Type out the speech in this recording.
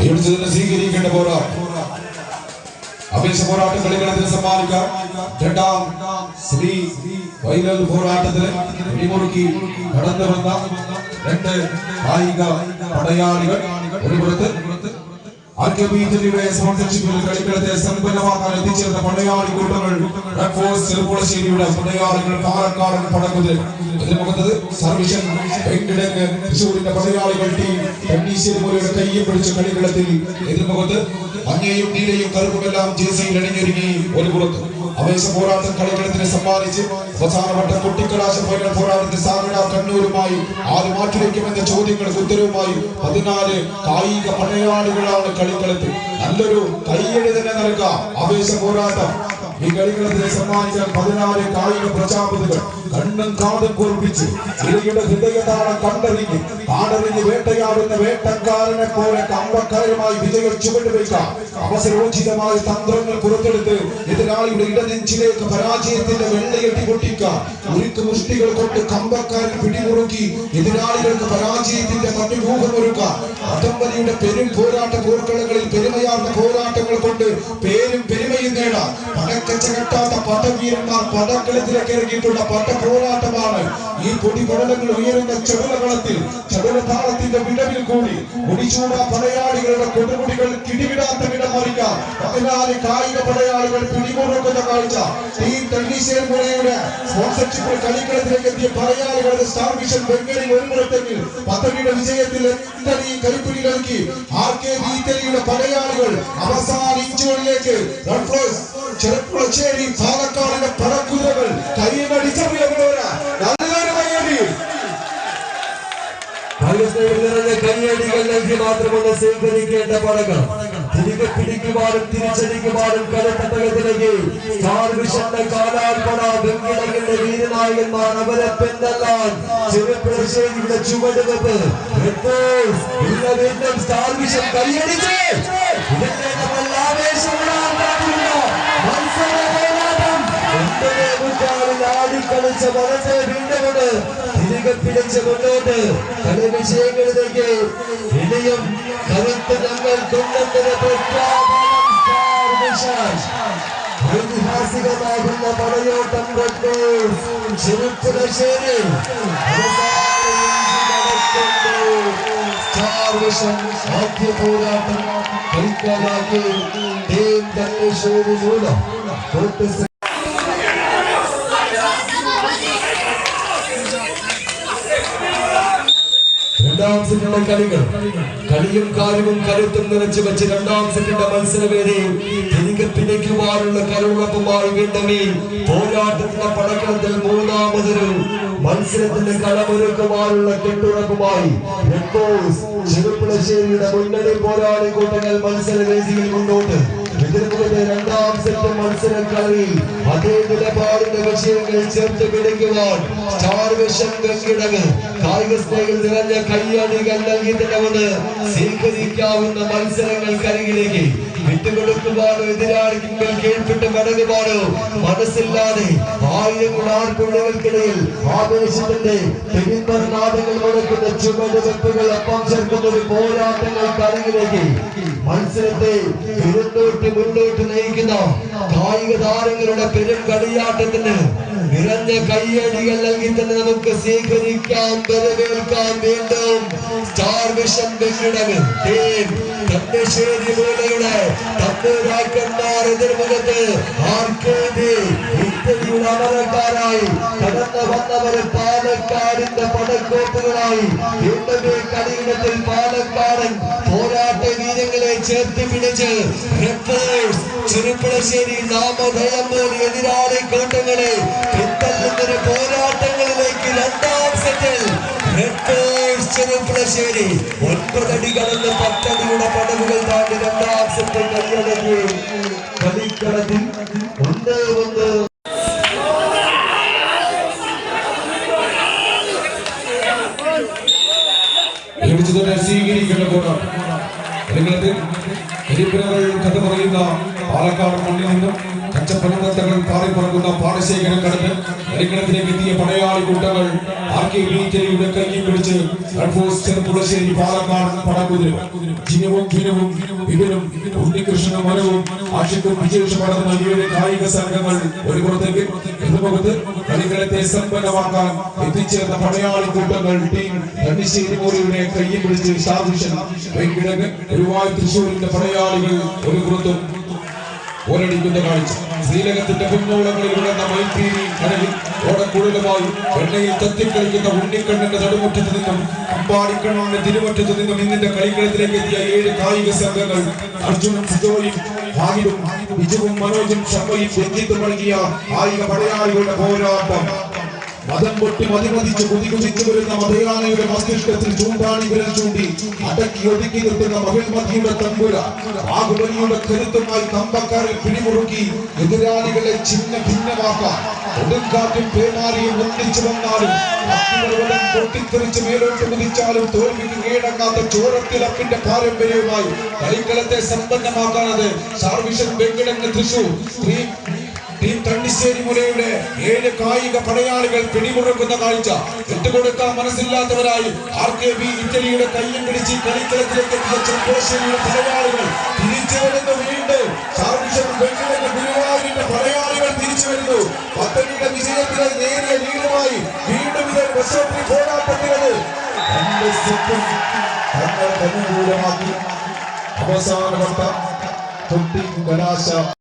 ഒരുമിച്ച് തന്നെ സ്വീകരിക്കേണ്ട പോരാട്ടം. അപേക്ഷ പോരാട്ട കളികളത്തിന് സമ്മാനിക്കാം. രണ്ടാം ശ്രീ വൈലൽ പോരാട്ടത്തിന് പിടിമുറുക്കി കടന്നു വന്ന രണ്ട് കായിക പടയാളികൾ. ഒരു പുറത്ത് കളിക്കളത്തെ സമ്പന്നമാക്കാൻ കൂട്ടങ്ങൾ സർവിഷൻ ടീം ഒരു ഫൈനൽ ആര് മാറ്റിവെക്കുമെന്ന ചോദ്യങ്ങൾക്ക് ഉത്തരവുമായി പതിനാല് കായിക പടയാളികളാണ് കളിക്കളത്തിൽ നല്ലൊരു തന്നെ നൽകാം. ആവേശ പോരാട്ടം. ഈ കളിക്കളത്തിന് സമ്മാനിച്ച പതിനാല് കായിക പ്രജാപതികൾ കണ്ണും കാതും കുറിപ്പിച്ച് ഇരയുടെ ഹൃദയതാളം കണ്ടറിഞ്ഞ് കാടറിഞ്ഞ് വേട്ടയാടുന്ന വേട്ടക്കാരനെ പോലെ കമ്പക്കരയുമായി വിജയം ചുവടുവെക്കാം അവസരോചിതമായ തന്ത്രങ്ങൾ പുറത്തെടുത്ത് എതിരാളിയുടെ ഇടനെഞ്ചിലേക്ക് പരാജയത്തിന്റെ വെള്ളയെട്ടി പൊട്ടിക്കാം. ഉരുക്ക് മുഷ്ടികൾ കൊണ്ട് കമ്പക്കാരൻ പിടിമുറുക്കി എതിരാളികൾക്ക് പരാജയത്തിന്റെ പട്ടിമൂഹം ഒരുക്കാം. വടംവലിയുടെ പെരും പോരാട്ട പോർക്കളങ്ങളിൽ പെരുമയാർന്ന പോരാട്ടങ്ങൾ കൊണ്ട് പേരും പടക്കച്ച കെട്ടാത്ത പടവീരന്മാർ പടക്കളത്തിലേക്ക് ഇറങ്ങിയിട്ടുള്ള പട്ട പോരാട്ടമാണ് ഈ പൊടി പടലങ്ങൾ ഉയരുന്ന ചടുലകളത്തിൽ ചടുലതാളത്തിന്റെ വിടവിൽ കൂടി മുടിച്ചൂട പടയാളികളുടെ കൊടുമുടികൾ കിടികിടാത്ത വിടം മറിക്കാം പതിനാല് കായിക പടയാളികൾ പിടിമുറുക്കുന്ന കാഴ്ച ടീം ടെന്നീസിയൻ മുറയുടെ സ്പോൺസർഷിപ്പിൽ കളിക്കളത്തിലേക്ക് എത്തിയ പടയാളികളുടെ സ്റ്റാർ വിഷൻ ബംഗാളി ഒരു മുറത്തെങ്കിൽ പദ്ധതിയുടെ വിജയത്തിൽ എന്തടി കൈപ്പിടി നൽകി ആർ കെ ബീത്തലിയുടെ പടയാളികൾ അവസാന ഇഞ്ചുകളിലേക്ക് റൺ ഫ്ലോസ് ചെറുപ്പുളശ്ശേരി പാലക്കാടിന്റെ പടക്കുതിരകൾ കൈയടികൾ നൽകി മാത്രമുള്ള സ്വീകരിക്കേണ്ട പടകൾ തിരികെ പിടിക്കുവാനും തിരിച്ചടിക്കുവാനും വെങ്കിടങ്ങളുടെ വീരനായകന്മാർ അവരെ പിന്തള്ളാൻ ചെറുപ്പുളശ്ശേരിയുടെ ചുവടുവെപ്പ്. കൈയടിച്ച് ഇതിന്റെ മുക്കാലിൽ മനത്തെ വീണ്ടുകൊണ്ട് തിരികെ പിടിച്ച് മുന്നോട്ട് കളി വിജയങ്ങളിലേക്ക് ഇനിയും കരുത്ത് ഞങ്ങൾ വിഷൻ. ഐതിഹാസികമാകുന്ന പടയോട്ടം കൊണ്ടു വിഷൻ ആദ്യ പോരാട്ടം കളിക്കാനാക്കി ടീം കണ്ണീശ്വരി മൂലം രണ്ടാം സെറ്റിലുള്ള കളികൾ. കളിയും കാര്യവും കരുത്തും നിറച്ചു വെച്ച് രണ്ടാം സെറ്റിന്റെ മത്സരവേദി തിരികെ പിടിക്കുവാനുള്ള കരുളപ്പുമായി വീണ്ടും ഈ പോരാട്ടത്തിന്റെ പടക്കളത്തിൽ മൂന്നാമതൊരു മത്സരത്തിന്റെ കളമൊരുക്കുവാനുള്ള കെട്ടുറപ്പുമായി ചെറുപ്പുളശ്ശേരിയുടെ മുന്നണി പോരാളി കൂട്ടങ്ങൾ മത്സരവേദിയിൽ മുന്നോട്ട്. എതിർമുഖത്തെ രണ്ടാം സെറ്റ് മത്സരക്കളയിൽ അതേ നിലപാടിന്റെ വിഷയങ്ങൾ ചേർത്ത് പിടിക്കുവാൻ സ്റ്റാർ വിഷം വെങ്കിടങ്ങ് കായിക സ്നേഹികൾ നിറഞ്ഞ കയ്യടികൾ നൽകി തന്നെ വന്ന് സ്വീകരിക്കാവുന്ന മത്സരങ്ങൾക്കരികിലേക്ക്. മനസ്സില്ലാതെ മുന്നോട്ട് താരങ്ങളുടെ പെരും കളിയാട്ടത്തിന് നിറഞ്ഞ കയ്യടികൾ നൽകി തന്നെ നമുക്ക് സ്വീകരിക്കാം വീണ്ടും സ്റ്റാർ വിഷൻ മൂലയുടെ തമ്പൂരാക്കന്മാർ എതിർമുഖത്ത് ആർക്കേതി ഇറ്റലിയുടെ അമരക്കാരായി കടന്നു വന്നവര് പാലക്കാടിന്റെ പടക്കോപ്പുകളായി ഈ കളിയിടത്തിൽ പാലക്കാടൻ പോരാട്ട വീരങ്ങളെ ചേർത്ത് പിടിച്ച് റെഡ് ഫോഴ്സ് ചെറുപ്പുളശ്ശേരി നാമധേയം പോലെ എതിരാളി കൂട്ടങ്ങളെ പിന്തള്ളുന്നൊരു പോരാട്ടങ്ങളിലേക്ക് രണ്ടാം സെറ്റിൽ റെഡ് ഫോഴ്സ് ചെറുപ്പുളശ്ശേരി ഒൻപതടി രണ്ടാം കൈയടക്കി കളിക്കളത്തിൽ ഒന്ന് ഒരുമിച്ച് സ്വീകരിക്കേണ്ട കളിക്കളത്തിൽ കഥ പറയുന്ന പാലക്കാട് മണ്ണിൽ നിന്നും കച്ചപ്പനത്തകൾ പാറിപ്പറക്കുന്ന പാടശേഖരം കടന്ന് പരിഗണത്തിലേക്ക് എത്തിയ പടയാളി കൂട്ടങ്ങൾ ആർ കെ ബീറ്റലിയുടെ കയ്യിൽ പിടിച്ച് പാലക്കാട് സമ്പന്നമാക്കാൻ എത്തിച്ചേർന്ന കൂട്ടങ്ങൾ ടീം പടയാളികൾ ഒരു പുറത്തും പോരടിക്കുന്ന കാഴ്ച. ശ്രീലകത്തിന്റെ പിന്നോളങ്ങളിൽ വിളന്ന മൈത്രീരി കടലിൽ ഓടക്കുഴലുമായി എണ്ണയിൽ തത്തിക്കളിക്കുന്ന ഉണ്ണിക്കണ്ണന്റെ നടുമുറ്റത്ത് നിന്നും അമ്പാടിക്കണ്ണന്റെ തിരുവറ്റത്ത് നിന്നും ഇന്നിന്റെ കളിക്കളത്തിലേക്ക് എത്തിയ ഏഴ് കായിക സംഘങ്ങൾ അർജുനും സിജോയും ഹാഹിദും ബിജുവും മനോജും ശർമ്മയും രഞ്ജിത്തും നൽകിയ കായിക പടയാളികളുടെ പോരാട്ടം. മതം പൊട്ടി മതിമതിച്ച് കുതികുതിച്ചു വരുന്ന മതയാനയുടെ മസ്തിഷ്കത്തിൽ ചൂണ്ടാണി വിരൽ ചൂണ്ടി അടക്കി ഒതുക്കി നിർത്തുന്ന മഹിൾമതിയുടെ തമ്പുര ബാഹുബലിയുടെ കരുത്തുമായി കമ്പക്കാരെ പിടിമുറുക്കി എതിരാളികളെ ചിഹ്ന ഭിന്നമാക്കാൻ കൊടുങ്കാറ്റും പേമാരിയും ഒന്നിച്ചു വന്നാലും അഗ്നിപർവതം പൊട്ടിത്തെറിച്ച് മേലോട്ട് കുതിച്ചാലും തോൽവിക്ക് കീഴടങ്ങാത്ത ചോരത്തിലപ്പിന്റെ പാരമ്പര്യവുമായി കളിക്കളത്തെ സമ്പന്നമാക്കാനത് സാർവിഷൻ വെങ്കിടങ്ങ് തൃശൂർ. സ്ത്രീ തണ്ണിശ്ശേരി മുലയുടെ ഏഴ് കായിക പടയാളികൾ പിടിമുറുക്കുന്ന കാഴ്ച. വിട്ടുകൊടുക്കാൻ മനസ്സില്ലാത്തവരായി ആർ കെ ബി ഇറ്റലിയുടെ കയ്യും പിടിച്ച് കളിക്കളത്തിലേക്ക് എത്തിയ ചെമ്പോശ്ശേരിയുടെ പടയാളികൾ തിരിച്ചു വരുന്നു വീണ്ടും ഗുരുവായൂരിന്റെ പടയാളികൾ തിരിച്ചു വരുന്നു പദ്ധതിയുടെ വിജയത്തിലെ നേരിയ ലീഡുമായി വീണ്ടും ഇത് ബസോട്ടി പോരാട്ടത്തിലത്. രണ്ട് സെറ്റും തങ്ങൾക്ക് അനുകൂലമാക്കി അവസാന വട്ട. തൊട്ടി കലാശ